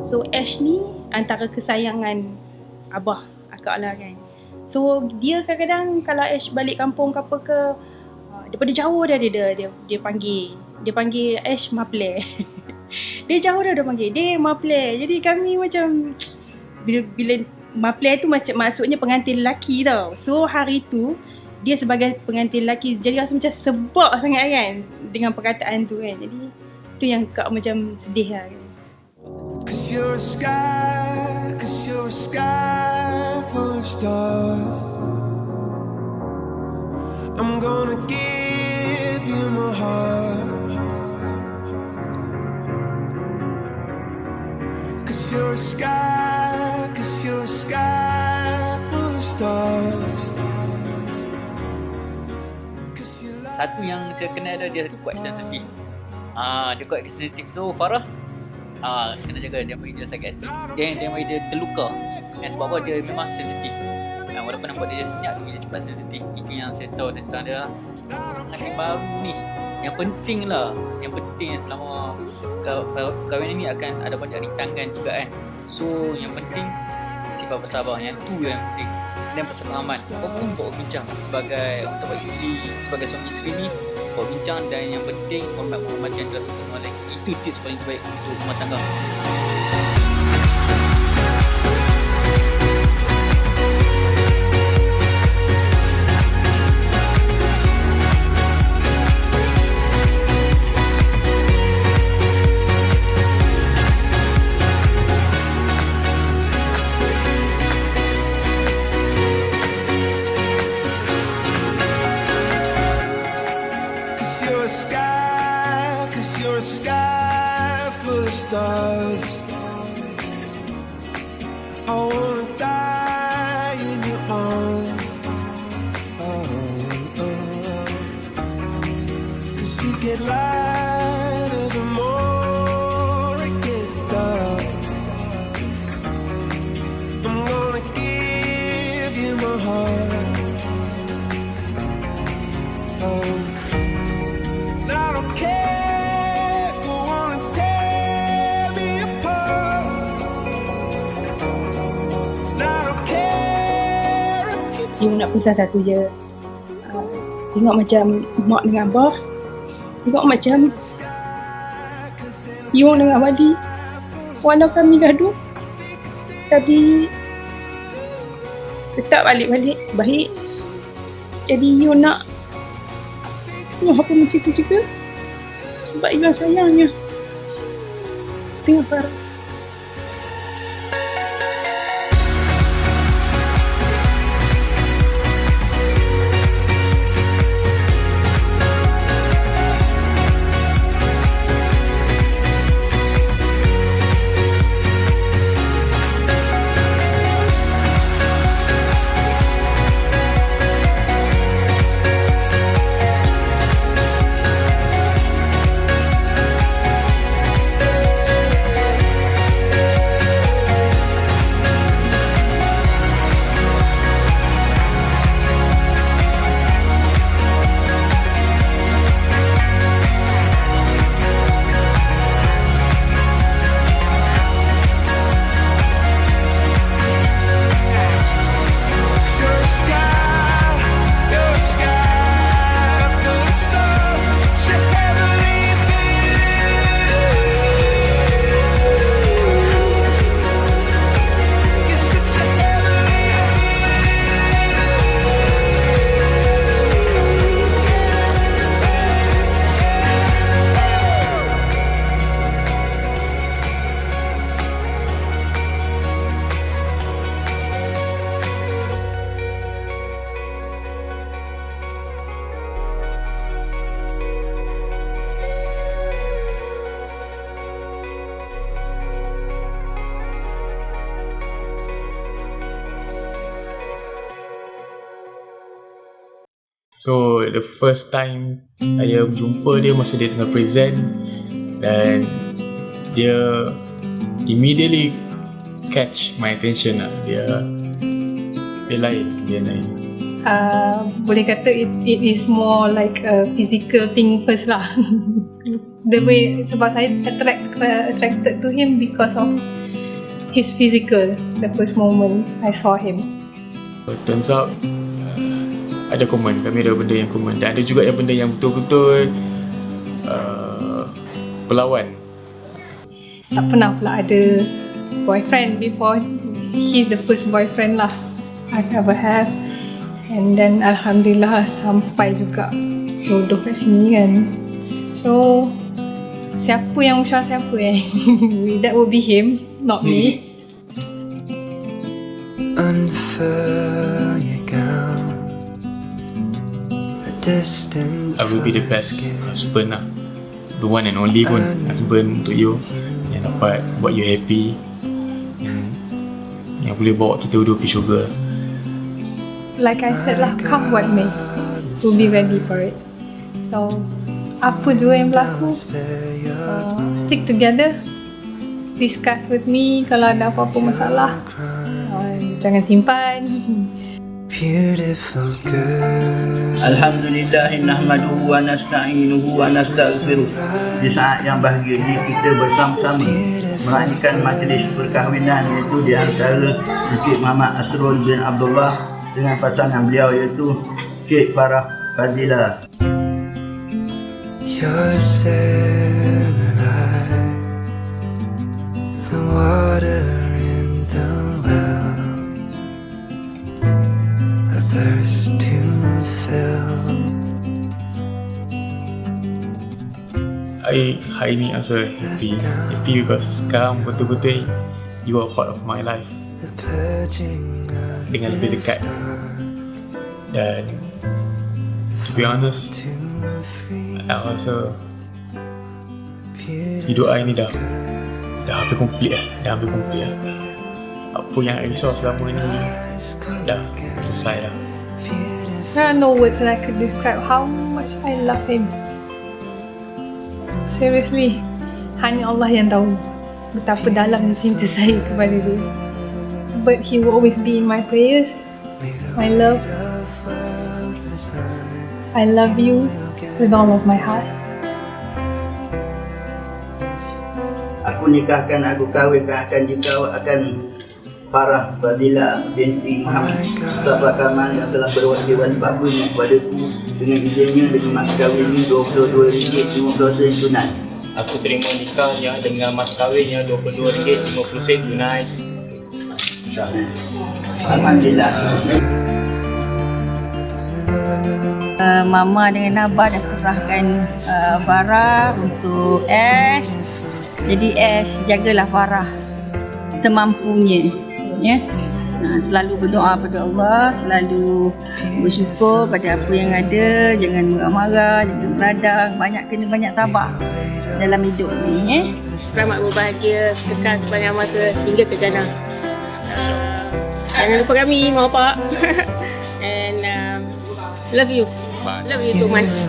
So Ash ni antara kesayangan abah akak lah kan. So dia kadang-kadang kalau Ash balik kampung ke apa ke uh, daripada jauh dia dia dia, dia panggil. Dia panggil Ash Maple. dia jauh dah dia panggil. Dia Maple. Jadi kami macam bila bila Maple tu macam maksudnya pengantin lelaki tau. So hari tu dia sebagai pengantin lelaki jadi rasa macam sebab sangat kan dengan perkataan tu kan. Jadi tu yang kak macam sedih lah kan. Cause you're a sky, cause you're a sky full of stars. I'm gonna give you my heart. Cause you're a sky, cause you're a sky full of stars. Satu yang saya kenal dia, dia quite sensitive. Ah, dia quite sensitive. So Farah ah kena jaga bagi dia sakit hati. Dia bagi dia terluka. Dan sebab apa dia memang sensitif. Dan walaupun nampak dia senyap tapi dia cepat sensitif. Itu yang saya tahu tentang dia. Pengantin baru ni yang penting lah yang penting selama kaw- kaw- kahwin ini akan ada banyak rintangan juga kan so yang penting sifat bersabar yang tu yang penting dan persefahaman kau pun bawa bincang sebagai untuk isteri sebagai suami isteri ni bawa bincang dan yang penting hormat menghormati antara satu sama lain itu tips paling terbaik untuk rumah tangga stars. You nak pesan satu je. Uh, Tengok macam mak dengan abah. Tengok macam You dengan Wali Walau kami gaduh Tapi Tetap balik-balik Baik. Jadi you nak You apa macam tu juga. Sebab you sayangnya. Tengok Farah So the first time saya jumpa dia masa dia tengah present dan dia immediately catch my attention lah. Dia dia lain, dia lain. uh, boleh kata it, it is more like a physical thing first lah. the way sebab saya attract uh, attracted to him because of his physical the first moment I saw him. So, turns out ada komen kami ada benda yang komen dan ada juga yang benda yang betul-betul uh, perlawan Tak pernah pula ada boyfriend before. He's the first boyfriend lah I ever have. And then Alhamdulillah sampai juga jodoh kat sini kan. So siapa yang usah siapa eh? That would be him, not me. Unfurl I will be the best husband lah The one and only pun Husband untuk you Yang dapat buat you happy hmm. Yang boleh bawa kita dua pergi syurga Like I said lah, come what may. We'll be ready for it. So apa jua yang berlaku, uh, stick together. Discuss with me kalau ada apa-apa masalah. Uh, jangan simpan. beautiful girl. Alhamdulillah nahmaduhu wa nasta'inuhu wa nastaghfiruh. Di saat yang bahagia ini kita bersama-sama meraihkan majlis perkahwinan iaitu di antara Encik Muhammad Asrul bin Abdullah dengan pasangan beliau iaitu Cik Farah Fadila. Your I hari ni rasa happy. Happy because sekarang betul-betul You are part of my life. Dengan lebih dekat. Dan To be honest I rasa Hidup I ni dah Dah hampir komplit lah Dah hampir komplit lah Apa yang I risau selama ni Dah selesai dah. There are no words that I could describe how much I love him. Seriously, hanya Allah yang tahu betapa dalam cinta saya kepada dia. But he will always be in my prayers. My love. I love you with all of my heart. Aku nikahkan, aku kahwinkan akan juga akan Farah Fadila binti Muhammad Mustafa Kamal yang telah berwajiban bakbunya kepadaku dengan izinnya dengan mas kahwin ini RM22.50 sen tunai. Aku terima nikahnya dengan mas kahwinnya RM22.50 tunai Alhamdulillah. uh, Mama dengan Abah dah serahkan uh, Farah untuk Ash. Jadi Ash jagalah Farah semampunya. Ya. Uh, selalu berdoa pada Allah, selalu bersyukur pada apa yang ada, jangan marah-marah, jangan beradang, banyak kena banyak sabar dalam hidup ni eh. selamat berbahagia kekal sepanjang masa hingga ke jannah. Uh, jangan lupa kami, mak bapak. And um, love you. Love you so much.